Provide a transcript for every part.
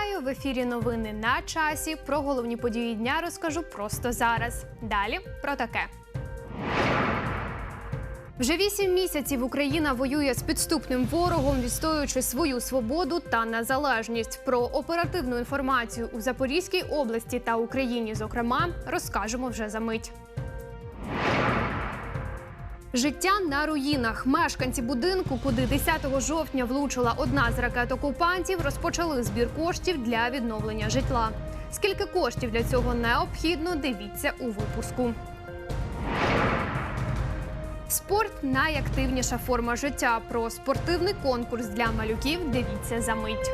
Вітаю в ефірі. Новини на часі. Про головні події дня розкажу просто зараз. Далі про таке. Вже вісім місяців Україна воює з підступним ворогом, відстоюючи свою свободу та незалежність. Про оперативну інформацію у Запорізькій області та Україні, зокрема, розкажемо вже за мить. Життя на руїнах. Мешканці будинку, куди 10 жовтня влучила одна з ракет окупантів, розпочали збір коштів для відновлення житла. Скільки коштів для цього необхідно, дивіться у випуску. Спорт найактивніша форма життя. Про спортивний конкурс для малюків дивіться за мить.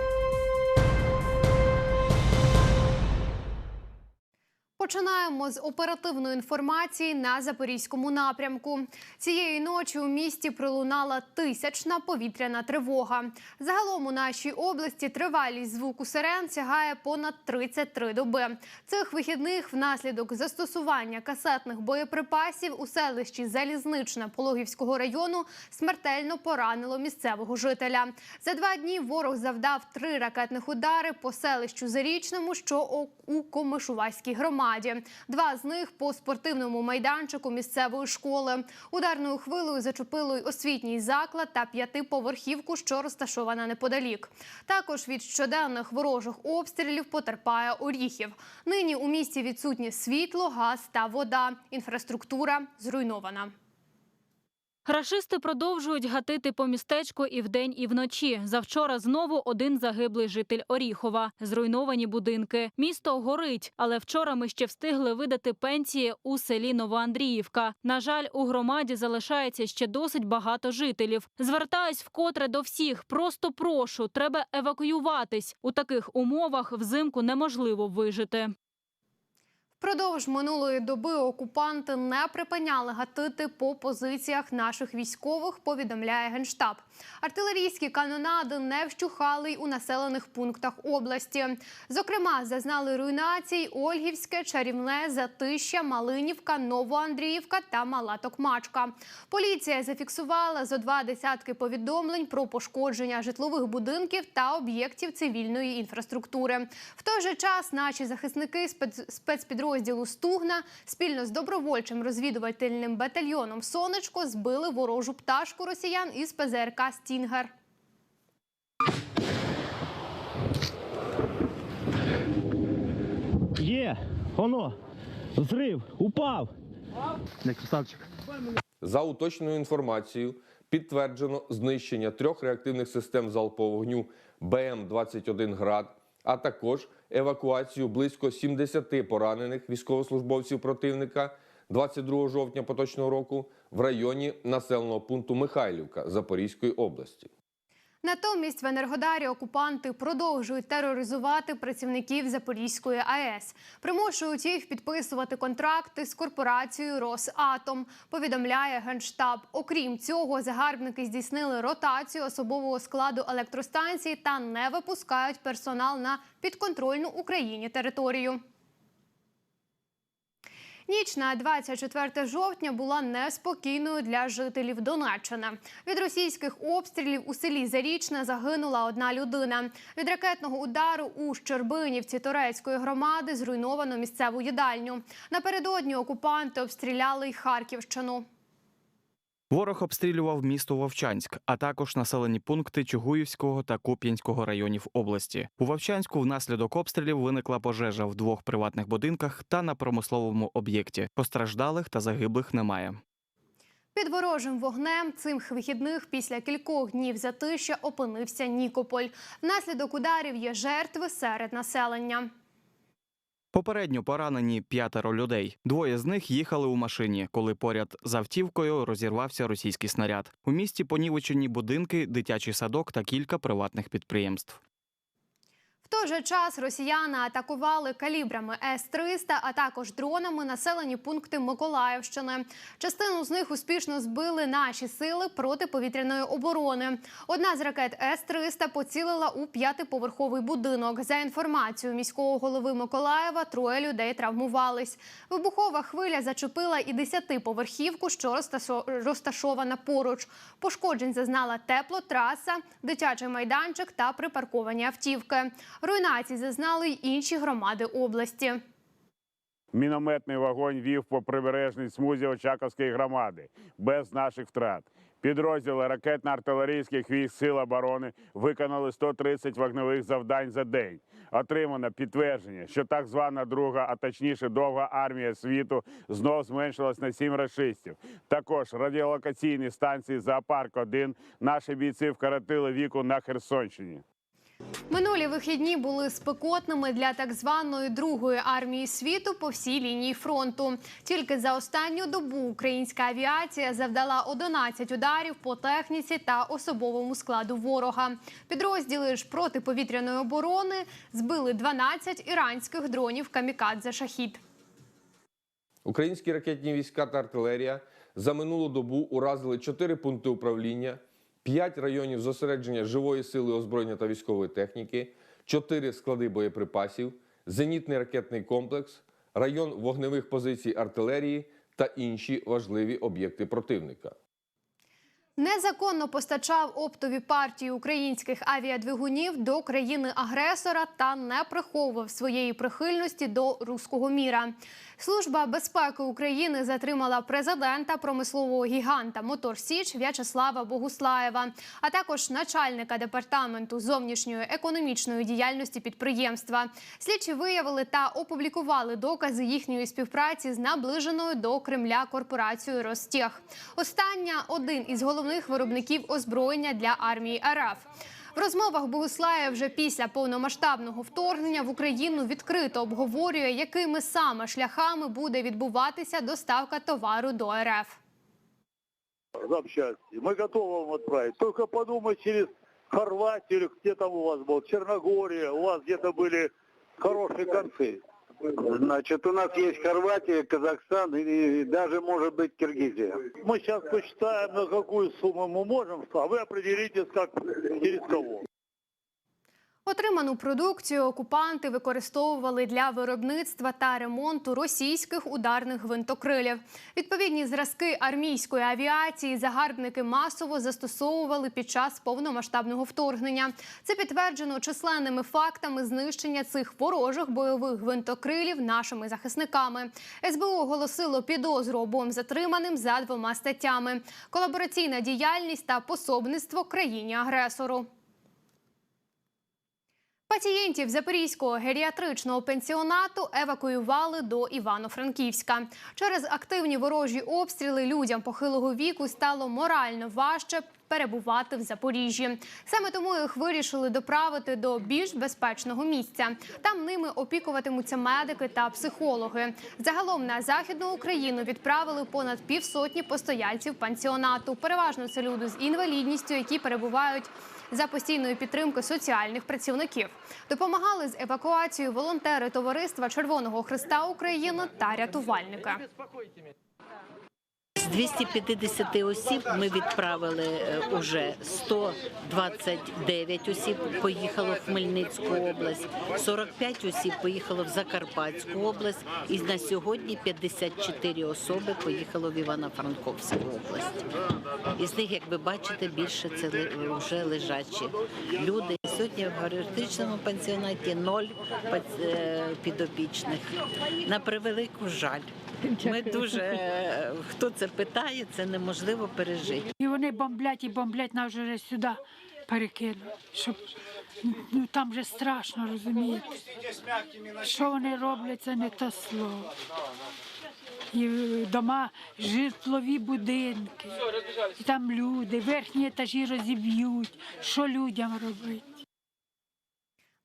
Починаємо з оперативної інформації на запорізькому напрямку. Цієї ночі у місті пролунала тисячна повітряна тривога. Загалом у нашій області тривалість звуку сирен сягає понад 33 доби. Цих вихідних внаслідок застосування касетних боєприпасів у селищі Залізнична Пологівського району смертельно поранило місцевого жителя. За два дні ворог завдав три ракетних удари по селищу Зарічному, що у Комишувайській громаді. Два з них по спортивному майданчику місцевої школи. Ударною хвилою зачепило й освітній заклад та п'ятиповерхівку, що розташована неподалік. Також від щоденних ворожих обстрілів потерпає Оріхів. Нині у місті відсутнє світло, газ та вода. Інфраструктура зруйнована. Рашисти продовжують гатити по містечку і вдень, і вночі. Завчора знову один загиблий житель Оріхова. Зруйновані будинки. Місто горить, але вчора ми ще встигли видати пенсії у селі Новоандріївка. На жаль, у громаді залишається ще досить багато жителів. Звертаюсь вкотре до всіх. Просто прошу, треба евакуюватись. У таких умовах взимку неможливо вижити. Впродовж минулої доби окупанти не припиняли гатити по позиціях наших військових. Повідомляє генштаб. Артилерійські канонади не вщухали й у населених пунктах області. Зокрема, зазнали руйнацій Ольгівське, Чарівне, Затища, Малинівка, Новоандріївка та Мала Токмачка. Поліція зафіксувала зо два десятки повідомлень про пошкодження житлових будинків та об'єктів цивільної інфраструктури. В той же час наші захисники спец- спецпідрозділу Стугна спільно з добровольчим розвідувальним батальйоном Сонечко збили ворожу пташку росіян із ПЗРК Стінгер. Є, воно, зрив, упав. Не красавчик. За уточненою інформацією, підтверджено знищення трьох реактивних систем залпового вогню БМ-21 «Град», а також евакуацію близько 70 поранених військовослужбовців противника 22 жовтня поточного року в районі населеного пункту Михайлівка Запорізької області. Натомість в Енергодарі окупанти продовжують тероризувати працівників Запорізької АЕС, примушують їх підписувати контракти з корпорацією Росатом. Повідомляє генштаб. Окрім цього, загарбники здійснили ротацію особового складу електростанції та не випускають персонал на підконтрольну Україні територію. Ніч на 24 жовтня була неспокійною для жителів Донеччини. Від російських обстрілів у селі Зарічне загинула одна людина. Від ракетного удару у Щербинівці Торецької громади зруйновано місцеву їдальню. Напередодні окупанти обстріляли й Харківщину. Ворог обстрілював місто Вовчанськ, а також населені пункти Чугуївського та Куп'янського районів області. У Вовчанську внаслідок обстрілів виникла пожежа в двох приватних будинках та на промисловому об'єкті. Постраждалих та загиблих немає. Під ворожим вогнем цих вихідних після кількох днів затища опинився Нікополь. Внаслідок ударів є жертви серед населення. Попередньо поранені п'ятеро людей. Двоє з них їхали у машині, коли поряд з автівкою розірвався російський снаряд. У місті понівечені будинки, дитячий садок та кілька приватних підприємств. В той же час росіяни атакували калібрами С-300, а також дронами населені пункти Миколаївщини. Частину з них успішно збили наші сили протиповітряної оборони. Одна з ракет С-300 поцілила у п'ятиповерховий будинок. За інформацією міського голови Миколаєва, троє людей травмувались. Вибухова хвиля зачепила і десятиповерхівку, що розташо- розташована поруч. Пошкоджень зазнала теплотраса, дитячий майданчик та припарковані автівки. Руйнації зазнали й інші громади області. Мінометний вогонь вів по прибережній смузі Очаковської громади без наших втрат. Підрозділи ракетно-артилерійських військ Сил оборони виконали 130 вогневих завдань за день. Отримано підтвердження, що так звана друга, а точніше довга армія світу знов зменшилась на сім рашистів. Також радіолокаційні станції Зоопарк 1 наші бійці вкоротили віку на Херсонщині. Минулі вихідні були спекотними для так званої другої армії світу по всій лінії фронту. Тільки за останню добу українська авіація завдала 11 ударів по техніці та особовому складу ворога. Підрозділи ж протиповітряної оборони збили 12 іранських дронів камікадзе шахід. Українські ракетні війська та артилерія за минулу добу уразили 4 пункти управління, 5 районів зосередження живої сили озброєння та військової техніки, 4 склади боєприпасів, зенітний ракетний комплекс, район вогневих позицій артилерії та інші важливі об'єкти противника. Незаконно постачав оптові партії українських авіадвигунів до країни-агресора та не приховував своєї прихильності до руського міра. Служба безпеки України затримала президента промислового гіганта Мотор Січ В'ячеслава Богуслаєва, а також начальника департаменту зовнішньої економічної діяльності підприємства. Слідчі виявили та опублікували докази їхньої співпраці з наближеною до Кремля корпорацією Ростех. Остання один із головних виробників озброєння для армії РФ. В розмовах Богуслаєв вже після повномасштабного вторгнення в Україну відкрито обговорює, якими саме шляхами буде відбуватися доставка товару до РФ. запчасти. Мы готовы вам отправить. Только подумать через Хорватию или где там у вас был, Черногория, у вас где-то были хорошие концы. Значит, у нас есть Хорватия, Казахстан и, даже, может быть, Киргизия. Мы сейчас посчитаем, на какую сумму мы можем, а вы определитесь, как через кого. Отриману продукцію окупанти використовували для виробництва та ремонту російських ударних гвинтокрилів. Відповідні зразки армійської авіації загарбники масово застосовували під час повномасштабного вторгнення. Це підтверджено численними фактами знищення цих ворожих бойових гвинтокрилів нашими захисниками. СБУ оголосило підозру обом затриманим за двома статтями: колабораційна діяльність та пособництво країні-агресору. Пацієнтів Запорізького геріатричного пенсіонату евакуювали до Івано-Франківська. Через активні ворожі обстріли людям похилого віку стало морально важче перебувати в Запоріжжі. Саме тому їх вирішили доправити до більш безпечного місця. Там ними опікуватимуться медики та психологи. Загалом на західну Україну відправили понад півсотні постояльців пансіонату. Переважно це люди з інвалідністю, які перебувають за постійної підтримки соціальних працівників. Допомагали з евакуацією волонтери товариства Червоного Христа України та рятувальники. З 250 осіб ми відправили е, уже 129 осіб поїхало в Хмельницьку область, 45 осіб поїхало в Закарпатську область, і на сьогодні 54 особи поїхало в Івано-Франковську область. Із них, як ви бачите, більше це вже лежачі люди. Сьогодні в геріатричному пансіонаті ноль е, підопічних. На превелику жаль. Ми дуже е, хто це питає, це неможливо пережити. І вони бомблять і бомблять нас вже сюди перекинули. Щоб ну там вже страшно розумієте. Що вони роблять, це не те слово. І е, дома, житлові будинки, і там люди, верхні етажі розіб'ють. Що людям робити?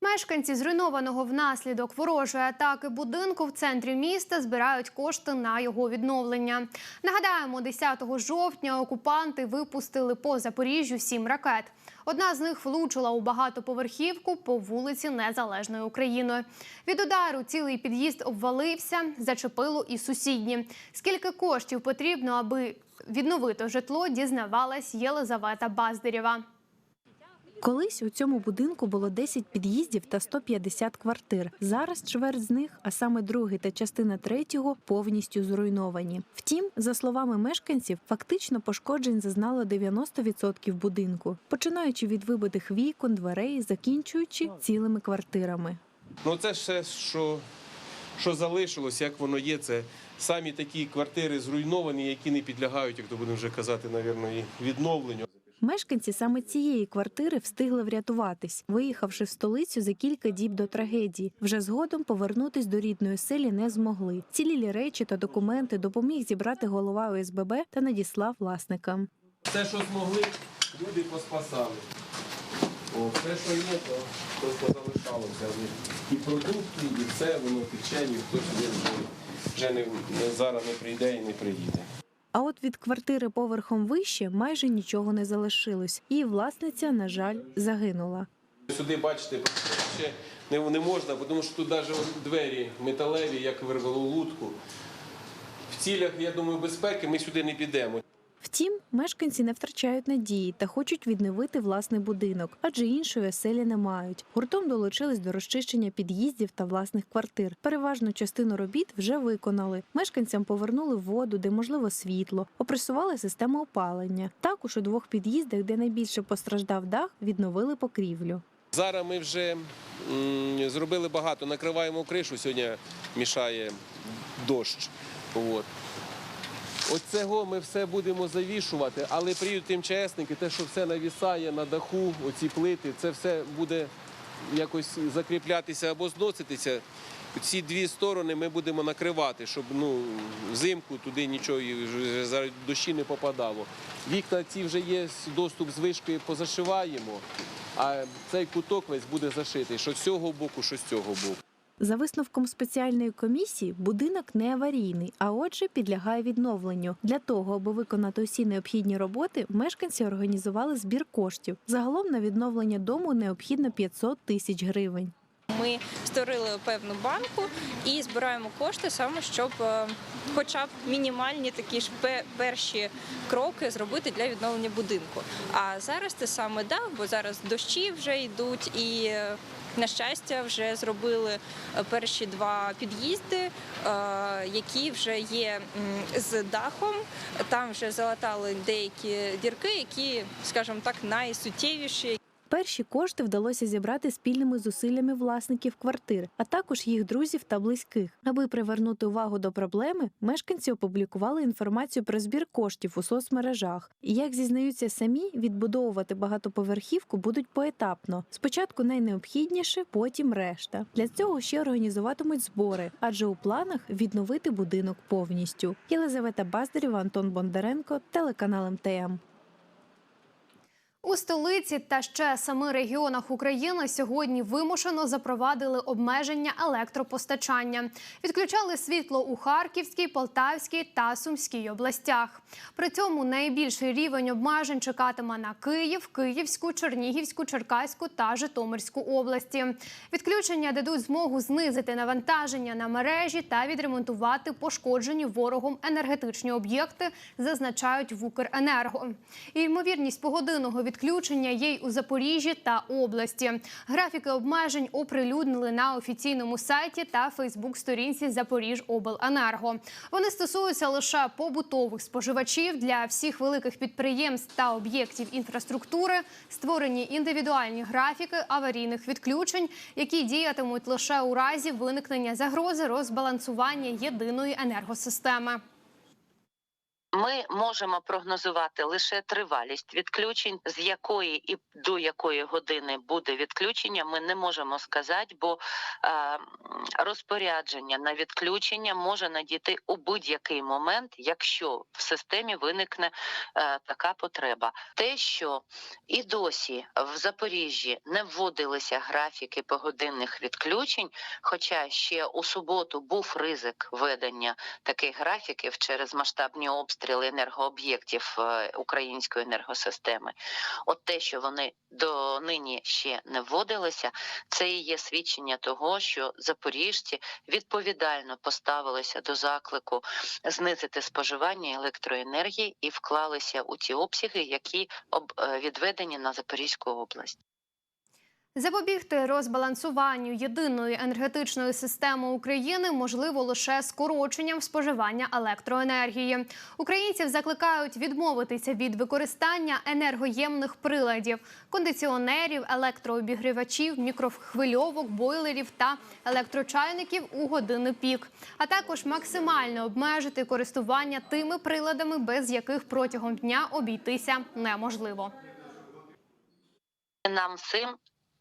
Мешканці зруйнованого внаслідок ворожої атаки будинку в центрі міста збирають кошти на його відновлення. Нагадаємо, 10 жовтня окупанти випустили по Запоріжжю сім ракет. Одна з них влучила у багатоповерхівку по вулиці Незалежної України. Від удару цілий під'їзд обвалився, зачепило і сусідні. Скільки коштів потрібно, аби відновити житло, дізнавалась Єлизавета Баздирєва. Колись у цьому будинку було 10 під'їздів та 150 квартир. Зараз чверть з них, а саме другий та частина третього, повністю зруйновані. Втім, за словами мешканців, фактично пошкоджень зазнало 90% будинку, починаючи від вибитих вікон, дверей, закінчуючи цілими квартирами. Ну це все, що, що залишилось, як воно є. Це самі такі квартири зруйновані, які не підлягають, як то будемо вже казати, навірно, і відновленню. Мешканці саме цієї квартири встигли врятуватись, виїхавши в столицю за кілька діб до трагедії. Вже згодом повернутись до рідної селі не змогли. Цілілі речі та документи допоміг зібрати голова ОСББ та надіслав власникам. Все, що змогли, люди поспасали. О, все, що є, то просто залишалося. І продукти, і все, воно тече, ніхто сюди вже, не, зараз не прийде і не приїде. А от від квартири поверхом вище майже нічого не залишилось. Її власниця, на жаль, загинула. Сюди, бачите, ще не, не можна, тому що тут навіть двері металеві, як вирвало лутку. В цілях, я думаю, безпеки ми сюди не підемо. Втім, мешканці не втрачають надії та хочуть відновити власний будинок, адже іншої оселі не мають. Гуртом долучились до розчищення під'їздів та власних квартир. Переважну частину робіт вже виконали. Мешканцям повернули воду, де можливо світло, опресували систему опалення. Також у двох під'їздах, де найбільше постраждав дах, відновили покрівлю. Зараз ми вже зробили багато, накриваємо кришу, сьогодні мішає дощ. От. От цього ми все будемо завішувати, але приїдуть МЧСники, те, що все навісає на даху, оці плити, це все буде якось закріплятися або зноситися. Ці дві сторони ми будемо накривати, щоб ну, взимку туди нічого і дощі не попадало. Вікна ці вже є, доступ з вишки позашиваємо, а цей куток весь буде зашитий, що з цього боку, що з цього боку. За висновком спеціальної комісії, будинок не аварійний, а отже, підлягає відновленню. Для того, аби виконати усі необхідні роботи, мешканці організували збір коштів. Загалом на відновлення дому необхідно 500 тисяч гривень. Ми створили певну банку і збираємо кошти саме, щоб е, хоча б мінімальні такі ж перші кроки зробити для відновлення будинку. А зараз це саме дах, бо зараз дощі вже йдуть і. На щастя, вже зробили е, перші два під'їзди, е, які вже є з дахом. Там вже залатали деякі дірки, які, скажімо так, найсуттєвіші, Перші кошти вдалося зібрати спільними зусиллями власників квартир, а також їх друзів та близьких. Аби привернути увагу до проблеми, мешканці опублікували інформацію про збір коштів у соцмережах. І як зізнаються самі, відбудовувати багатоповерхівку будуть поетапно. Спочатку найнеобхідніше, потім решта. Для цього ще організуватимуть збори, адже у планах відновити будинок повністю. Єлизавета Баздарєва, Антон Бондаренко, телеканал МТМ. У столиці та ще семи регіонах України сьогодні вимушено запровадили обмеження електропостачання. Відключали світло у Харківській, Полтавській та Сумській областях. При цьому найбільший рівень обмежень чекатиме на Київ, Київську, Чернігівську, Черкаську та Житомирську області. Відключення дадуть змогу знизити навантаження на мережі та відремонтувати пошкоджені ворогом енергетичні об'єкти, зазначають в Укренерго. І ймовірність погодинного відключення є й у Запоріжжі та області. Графіки обмежень оприлюднили на офіційному сайті та Фейсбук-сторінці Запоріжобленерго. Вони стосуються лише побутових споживачів для всіх великих підприємств та об'єктів інфраструктури. Створені індивідуальні графіки аварійних відключень, які діятимуть лише у разі виникнення загрози розбалансування єдиної енергосистеми. Ми можемо прогнозувати лише тривалість відключень, з якої і до якої години буде відключення. Ми не можемо сказати, бо е, розпорядження на відключення може надійти у будь-який момент, якщо в системі виникне е, така потреба. Те, що і досі в Запоріжжі не вводилися графіки погодинних відключень, хоча ще у суботу був ризик ведення таких графіків через масштабні обстріли енергооб'єктів е, української енергосистеми. От те, що вони до нині ще не вводилися, це і є свідчення того, що запоріжці відповідально поставилися до заклику знизити споживання електроенергії і вклалися у ті обсяги, які об- е, відведені на Запорізьку область. Запобігти розбалансуванню єдиної енергетичної системи України можливо лише скороченням споживання електроенергії. Українців закликають відмовитися від використання енергоємних приладів, кондиціонерів, електрообігрівачів, мікрохвильовок, бойлерів та електрочайників у години пік, а також максимально обмежити користування тими приладами, без яких протягом дня обійтися неможливо. Нам всім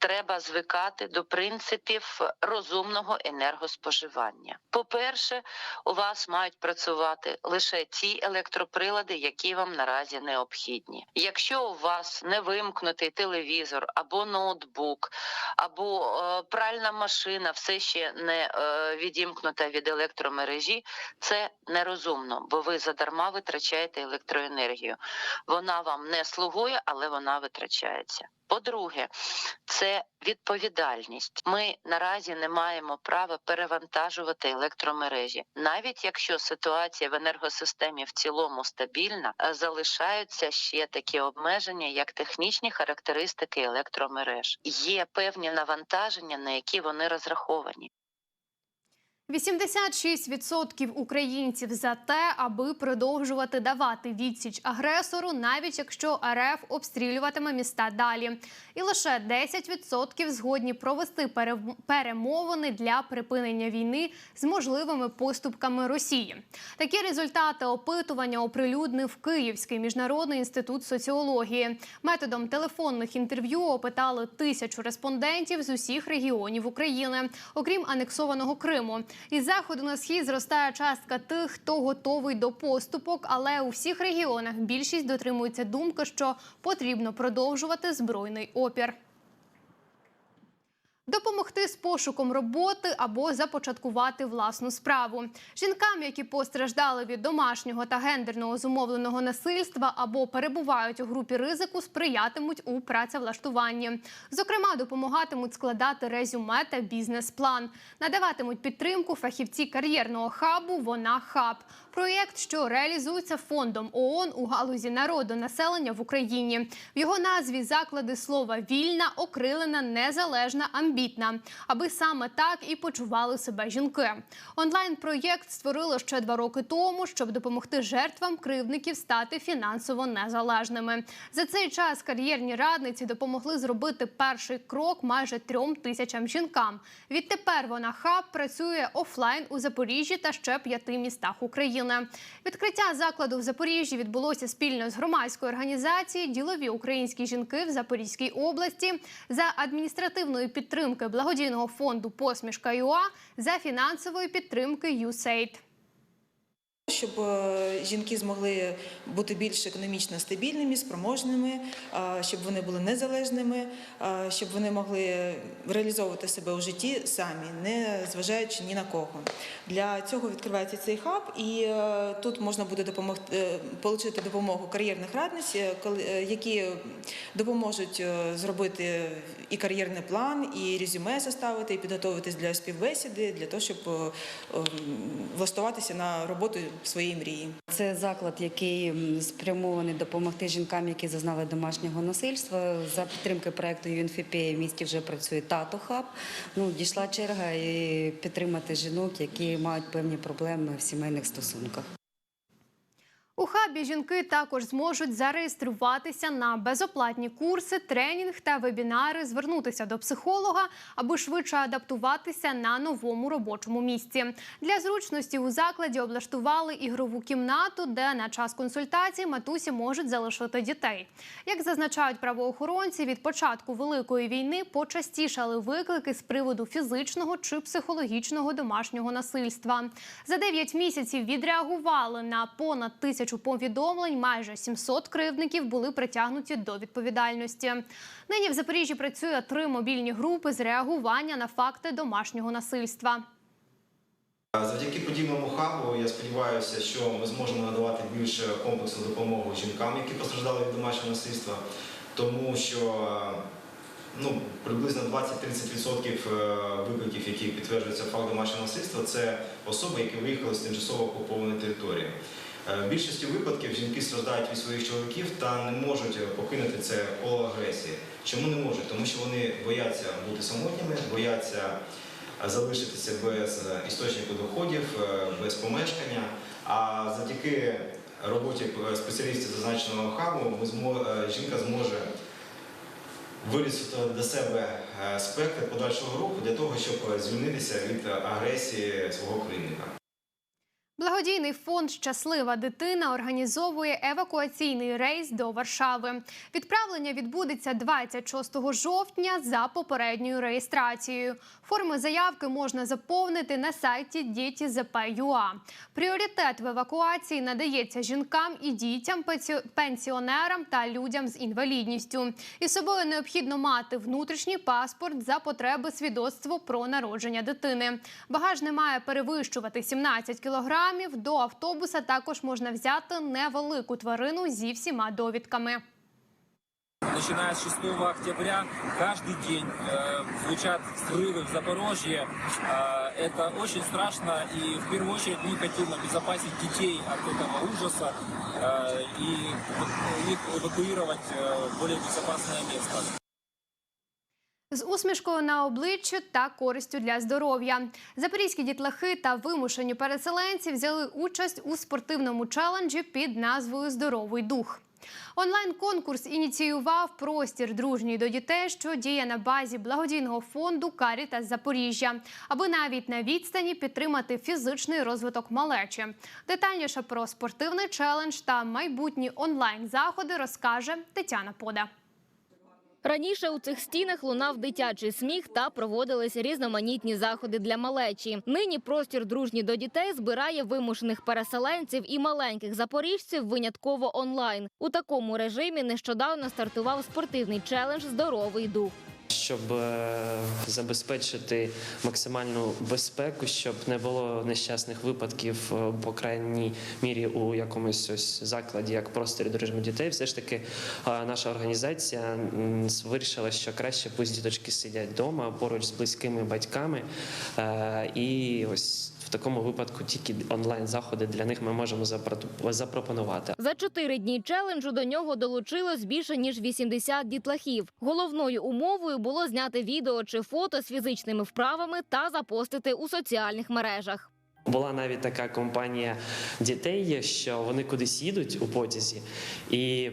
треба звикати до принципів розумного енергоспоживання. По-перше, у вас мають працювати лише ті електроприлади, які вам наразі необхідні. Якщо у вас не вимкнутий телевізор або ноутбук, або е, пральна машина все ще не е, відімкнута від електромережі, це нерозумно, бо ви задарма витрачаєте електроенергію. Вона вам не слугує, але вона витрачається. По-друге, це відповідальність. Ми наразі не маємо права перевантажувати електромережі, навіть якщо ситуація в енергосистемі в цілому стабільна, е, залишаються ще такі обмеження, як технічні характеристики електромереж. Є певні навантаження, на які вони розраховані. 86% українців за те, аби продовжувати давати відсіч агресору, навіть якщо РФ обстрілюватиме міста далі. І лише 10% згодні провести перемовини для припинення війни з можливими поступками Росії. Такі результати опитування оприлюднив Київський міжнародний інститут соціології. Методом телефонних інтерв'ю опитали тисячу респондентів з усіх регіонів України, окрім анексованого Криму. Із заходу на схід зростає частка тих, хто готовий до поступок, але у всіх регіонах більшість дотримується думки, що потрібно продовжувати збройний опір. Допомогти з пошуком роботи або започаткувати власну справу жінкам, які постраждали від домашнього та гендерного зумовленого насильства або перебувають у групі ризику, сприятимуть у працевлаштуванні. Зокрема, допомагатимуть складати резюме та бізнес-план, надаватимуть підтримку фахівці кар'єрного хабу. Вона хаб. Проєкт, що реалізується фондом ООН у галузі народу населення в Україні. В його назві заклади слова вільна, окрилена, незалежна, амбітна, аби саме так і почували себе жінки. Онлайн-проєкт створило ще два роки тому, щоб допомогти жертвам кривдників стати фінансово незалежними. За цей час кар'єрні радниці допомогли зробити перший крок майже трьом тисячам жінкам. Відтепер вона хаб працює офлайн у Запоріжжі та ще п'яти містах України. Відкриття закладу в Запоріжжі відбулося спільно з громадською організацією Ділові українські жінки в Запорізькій області за адміністративної підтримки благодійного фонду Посмішка ЮА за фінансової підтримки USAID. Щоб е, жінки змогли бути більш економічно стабільними, спроможними, е, щоб вони були незалежними, е, щоб вони могли реалізовувати себе у житті самі, не зважаючи ні на кого. Для цього відкривається цей хаб, і тут можна буде допомогти отримати допомогу кар'єрних радниць, які допоможуть зробити і кар'єрний план, і резюме составити, і підготуватись для співбесіди, для того, щоб влаштуватися на роботу своєї мрії. Це заклад, який спрямований допомогти жінкам, які зазнали домашнього насильства. За підтримки проекту UNFPA в місті вже працює тато хаб. Ну дійшла черга і підтримати жінок, які мають певні проблеми в сімейних стосунках. У хабі жінки також зможуть зареєструватися на безоплатні курси, тренінг та вебінари, звернутися до психолога, аби швидше адаптуватися на новому робочому місці. Для зручності у закладі облаштували ігрову кімнату, де на час консультацій матусі можуть залишити дітей. Як зазначають правоохоронці, від початку великої війни почастішали виклики з приводу фізичного чи психологічного домашнього насильства. За 9 місяців відреагували на понад тисячу повідомлень. Майже 700 кривдників були притягнуті до відповідальності. Нині в Запоріжжі працює три мобільні групи з реагування на факти домашнього насильства. Завдяки подібному хабу я сподіваюся, що ми зможемо надавати більш комплексну допомогу жінкам, які постраждали від домашнього насильства, тому що ну, приблизно 20-30% е, викликів, які підтверджуються факт домашнього насильства, це особи, які виїхали з тимчасово окупованої території. Е, В більшості випадків жінки страждають від своїх чоловіків та не можуть покинути це коло агресії. Чому не можуть? Тому що вони бояться бути самотніми, бояться е, залишитися без е, істочнику доходів, е, без помешкання. А завдяки роботі е, спеціалістів зазначеного хабу е, жінка зможе вирісити для себе е, спектр подальшого руху для того, щоб е, звільнитися від е, агресії свого керівника. Благодійний фонд Щаслива дитина організовує евакуаційний рейс до Варшави. Відправлення відбудеться 26 жовтня за попередньою реєстрацією. Форми заявки можна заповнити на сайті Діті.зп.ЮА. Пріоритет в евакуації надається жінкам і дітям, пенсіонерам та людям з інвалідністю. Із собою необхідно мати внутрішній паспорт за потреби свідоцтво про народження дитини. Багаж не має перевищувати 17 кілограмів До автобуса також можна взяти невелику тварину зі всіма довідками. Начиная с 6 октября каждый день э, звучат взрывы в Запорожье. Э, это очень страшно, и в первую очередь мы хотим обезопасить детей от этого ужаса э, и их эвакуировать э, в более безопасное место. З усмішкою на обличчі та користю для здоров'я. Запорізькі дітлахи та вимушені переселенці взяли участь у спортивному челенджі під назвою Здоровий дух. Онлайн-конкурс ініціював простір дружній до дітей, що діє на базі благодійного фонду Карітас Запоріжжя, аби навіть на відстані підтримати фізичний розвиток малечі. Детальніше про спортивний челендж та майбутні онлайн-заходи розкаже Тетяна Пода. Раніше у цих стінах лунав дитячий сміх та проводились різноманітні заходи для малечі. Нині простір дружні до дітей збирає вимушених переселенців і маленьких запоріжців винятково онлайн. У такому режимі нещодавно стартував спортивний челендж Здоровий дух. Щоб е, забезпечити максимальну безпеку, щоб не було нещасних випадків, е, по крайній мірі у якомусь ось закладі, як просторі дружби дітей, все ж таки е, наша організація вирішила, що краще пусть діточки сидять вдома поруч з близькими батьками. І ось такому випадку тільки онлайн заходи для них ми можемо запро- запропонувати. За чотири дні челенджу до нього долучилось більше ніж 80 дітлахів. Головною умовою було зняти відео чи фото з фізичними вправами та запостити у соціальних мережах. Була навіть така компанія дітей, що вони кудись їдуть у потязі, і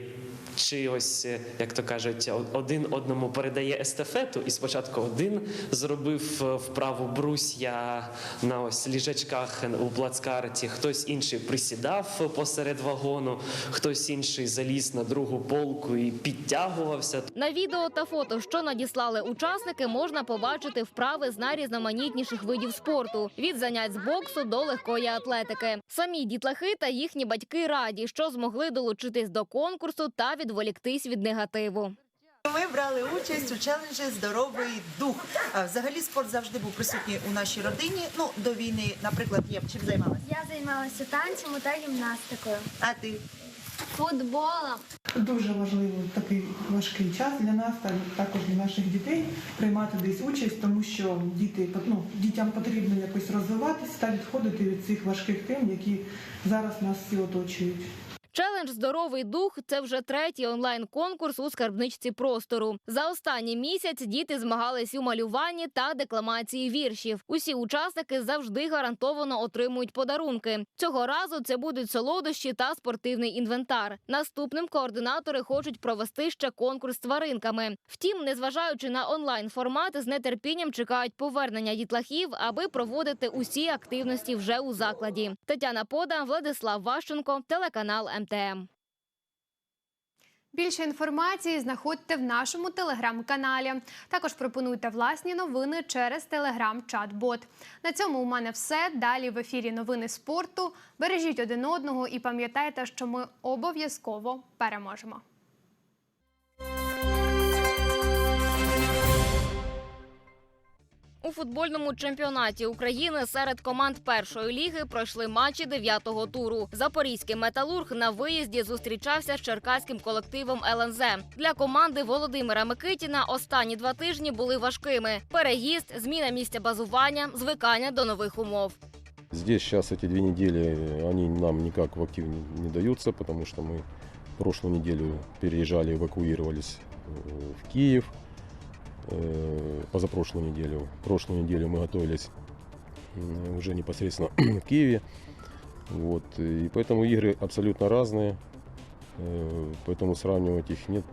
чи ось, е, як то кажуть, один одному передає естафету, і спочатку один зробив е, вправу брусья на ось ліжачках у плацкарті, хтось інший присідав посеред вагону, хтось інший заліз на другу полку і підтягувався. На відео та фото, що надіслали учасники, можна побачити вправи з найрізноманітніших видів спорту від занять з боксу до легкої атлетики. Самі дітлахи та їхні батьки раді, що змогли долучитись до конкурсу та відволіктись від негативу. Ми брали участь у челенджі Здоровий дух. А, Взагалі спорт завжди був присутній у нашій родині. Ну до війни, наприклад, я чим займалася? Я займалася танцями та гімнастикою. А ти? Футболом. Дуже важливо в такий важкий час для нас та також для наших дітей приймати десь участь, тому що діти ну, дітям потрібно якось розвиватися та відходити від цих важких тем, які зараз нас всі оточують. Челендж Здоровий дух це вже третій онлайн-конкурс у скарбничці простору. За останній місяць діти змагались у малюванні та декламації віршів. Усі учасники завжди гарантовано отримують подарунки. Цього разу це будуть солодощі та спортивний інвентар. Наступним координатори хочуть провести ще конкурс з тваринками. Втім, незважаючи на онлайн формат, з нетерпінням чекають повернення дітлахів, аби проводити усі активності вже у закладі. Тетяна Пода, Владислав Ващенко, телеканал МТМ. Більше інформації знаходьте в нашому телеграм-каналі. Також пропонуйте власні новини через телеграм-чат-бот. На цьому у мене все. Далі в ефірі новини спорту. Бережіть один одного і пам'ятайте, що ми обов'язково переможемо. У футбольному чемпіонаті України серед команд першої ліги пройшли матчі дев'ятого туру. Запорізький металург на виїзді зустрічався з черкаським колективом ЛНЗ. Для команди Володимира Микитіна останні два тижні були важкими: переїзд, зміна місця базування, звикання до нових умов. Здесь сейчас эти две недели, они нам никак в актив не, не даются, потому что мы прошлую неделю переезжали, эвакуировались э, в Киев. Э, Позапрошлую неделю. Прошлую неделю мы готовились м, уже непосредственно в Киеве. Вот. И поэтому игры абсолютно разные. Э, Поэтому сравнивать их нет,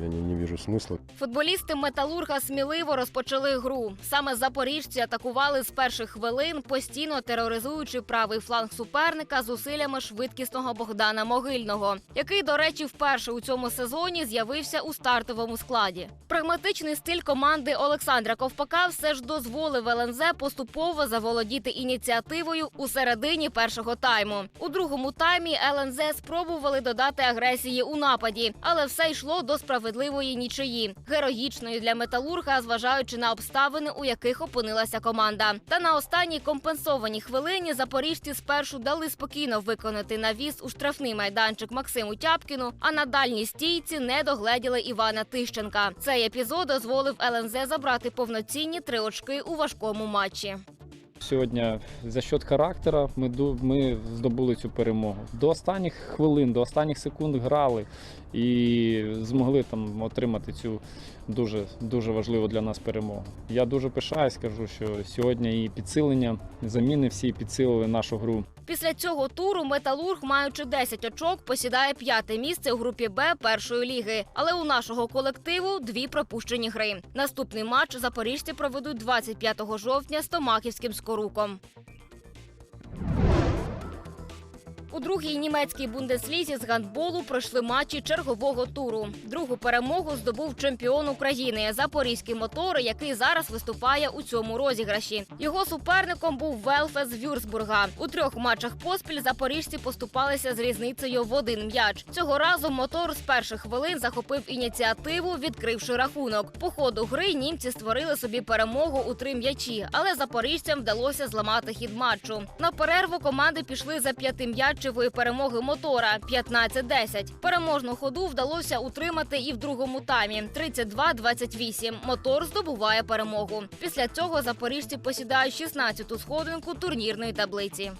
я не, не вижу смысла. Футболісти Металурга сміливо розпочали гру. Саме запоріжці атакували з перших хвилин, постійно тероризуючи правий фланг суперника зусиллями швидкісного Богдана Могильного, який, до речі, вперше у цьому сезоні з'явився у стартовому складі. Прагматичний стиль команди Олександра Ковпака все ж дозволив ЛНЗ поступово заволодіти ініціативою у середині першого тайму. У другому таймі ЛНЗ спробували додати агресії у нападі, але все йшло до справедливої нічиї, героїчної для металурга, зважаючи на обставини, у яких опинилася команда. Та на останній компенсованій хвилині запоріжці спершу дали спокійно виконати навіс у штрафний майданчик Максиму Тяпкіну, а на дальній стійці не догледіли Івана Тищенка. Цей епізод дозволив ЛНЗ забрати повноцінні три очки у важкому матчі. Сьогодні за счет характера ми, ми здобули цю перемогу. До останніх хвилин, до останніх секунд грали і змогли там отримати цю дуже, дуже важливу для нас перемогу. Я дуже пишаюсь, кажу, що сьогодні і підсилення, заміни всі підсилили нашу гру. Після цього туру металург, маючи 10 очок, посідає п'яте місце у групі Б першої ліги. Але у нашого колективу дві пропущені гри. Наступний матч запоріжці проведуть 25 жовтня з Томаківським скоруком. У другій німецькій бундеслізі з гандболу пройшли матчі чергового туру. Другу перемогу здобув чемпіон України Запорізький мотор, який зараз виступає у цьому розіграші. Його суперником був Велфес Вюрсбурга. У трьох матчах поспіль запоріжці поступалися з різницею в один м'яч. Цього разу мотор з перших хвилин захопив ініціативу, відкривши рахунок. По ходу гри німці створили собі перемогу у три м'ячі, але запоріжцям вдалося зламати хід матчу. На перерву команди пішли за п'ятим'ячевої перемоги мотора 15-10. Переможну ходу вдалося утримати і в другому таймі 32-28. Мотор здобуває перемогу. Після цього запоріжці посідають 16-ту сходинку турнірної таблиці.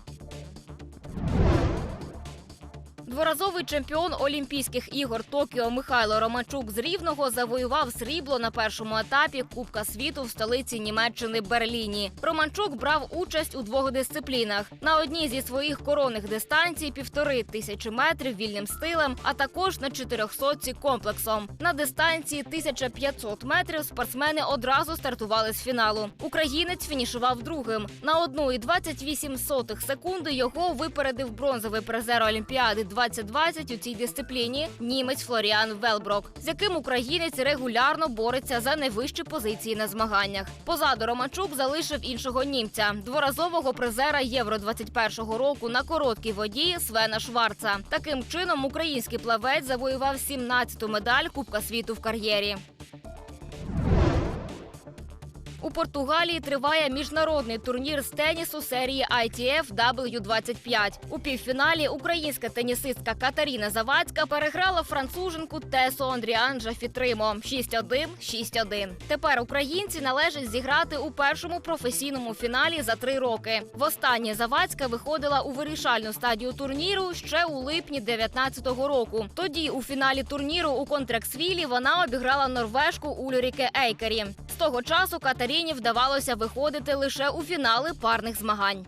Дворазовий чемпіон Олімпійських ігор Токіо Михайло Романчук з Рівного завоював срібло на першому етапі Кубка світу в столиці Німеччини Берліні. Романчук брав участь у двох дисциплінах. На одній зі своїх коронних дистанцій півтори тисячі метрів вільним стилем, а також на 400 комплексом. На дистанції 1500 метрів спортсмени одразу стартували з фіналу. Українець фінішував другим. На 1,28 секунди його випередив бронзовий призер Олімпіади 2020 у цій дисципліні німець Флоріан Велброк, з яким українець регулярно бореться за найвищі позиції на змаганнях. Позаду Романчук залишив іншого німця, дворазового призера Євро 21 року на короткій воді Свена Шварца. Таким чином український плавець завоював 17-ту медаль Кубка світу в кар'єрі. У Португалії триває міжнародний турнір з тенісу серії ITF W25. У півфіналі українська тенісистка Катаріна Завадська переграла француженку Тесу Андріан Жафітримо 6-1, 6-1. Тепер українці належить зіграти у першому професійному фіналі за три роки. Востаннє Завадська виходила у вирішальну стадію турніру ще у липні 19-го року. Тоді у фіналі турніру у Контраксвілі вона обіграла норвежку Ульріке Ейкері. З того часу Катаріні вдавалося виходити лише у фінали парних змагань.